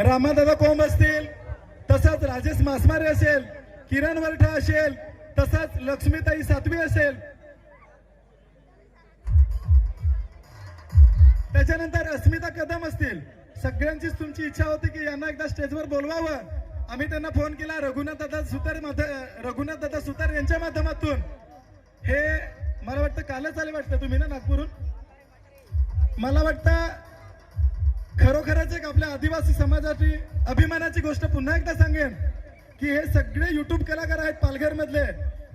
रामादादा कोंब असतील तसंच राजेश मासमारे असेल किरण वरठा असेल तसंच लक्ष्मीताई सातवी असेल. त्याच्यानंतर अस्मिता कदम असतील. सगळ्यांचीच तुमची इच्छा होती की यांना एकदा स्टेजवर बोलवावं. आम्ही त्यांना फोन केला रघुनाथ दादा सुतार रघुनाथ दादा सुतार यांच्या माध्यमातून. हे मला वाटतं कालच आले वाटतं तुम्ही ना नागपूरहून? मला वाटतं खरोखरच एक आपल्या आदिवासी समाजाची अभिमानाची गोष्ट पुन्हा एकदा सांगेन की हे सगळे युट्यूब कलाकार आहेत पालघरमधले.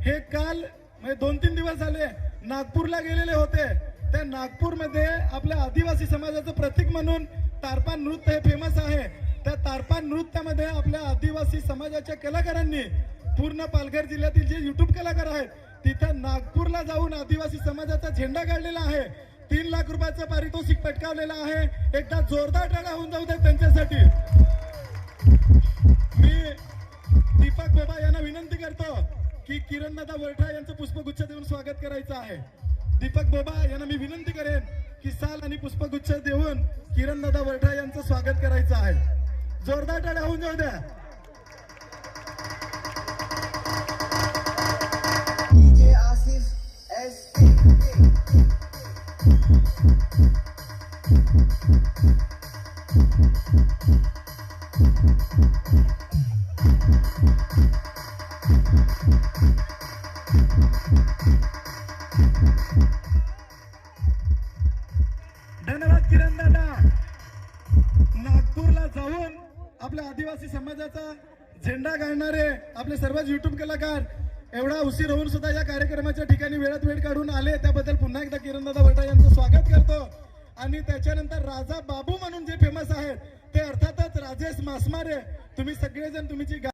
हे काल म्हणजे दोन तीन दिवस झाले नागपूरला गेलेले होते. त्या नागपूरमध्ये आपल्या आदिवासी समाजाचं प्रतीक म्हणून तारपा नृत्य हे फेमस आहे. त्या तारपा नृत्यामध्ये आपल्या आदिवासी समाजाच्या कलाकारांनी पूर्ण पालघर जिल्ह्यातील जे युट्यूब कलाकार आहेत तिथं नागपूरला जाऊन आदिवासी समाजाचा झेंडा काढलेला आहे. तीन लाख रुपयाचं पारितोषिक पटकावलेलं आहे. एकदा जोरदार टाळा होऊन जाऊ दे त्यांच्यासाठी. मी दीपक बाबा यांना विनंती करतो की किरण दादा वरठा यांचं पुष्पगुच्छ देऊन स्वागत करायचं आहे. दीपक बोबा यांना मी विनंती करेन की साल आणि पुष्पगुच्छ देऊन किरण दादा वरठा यांचं स्वागत करायचं आहे. जोरदार टाळ्या होऊन जाऊ द्या. धन्यवाद किरण दादा. नागपूरला जाऊन आपल्या आदिवासी समाजाचा झेंडा गाळणारे आपले सर्वच युट्यूब कलाकार एवढा उशीर होऊन सुद्धा या कार्यक्रमाच्या ठिकाणी वेळात वेळ काढून आले. त्याबद्दल पुन्हा एकदा किरणदादा वटा यांचं स्वागत करतो. आणि त्याच्यानंतर राजा बाबू म्हणून जे ते अर्थातच राजेश मासमारे तुम्ही सगळेजण तुम्ही गा-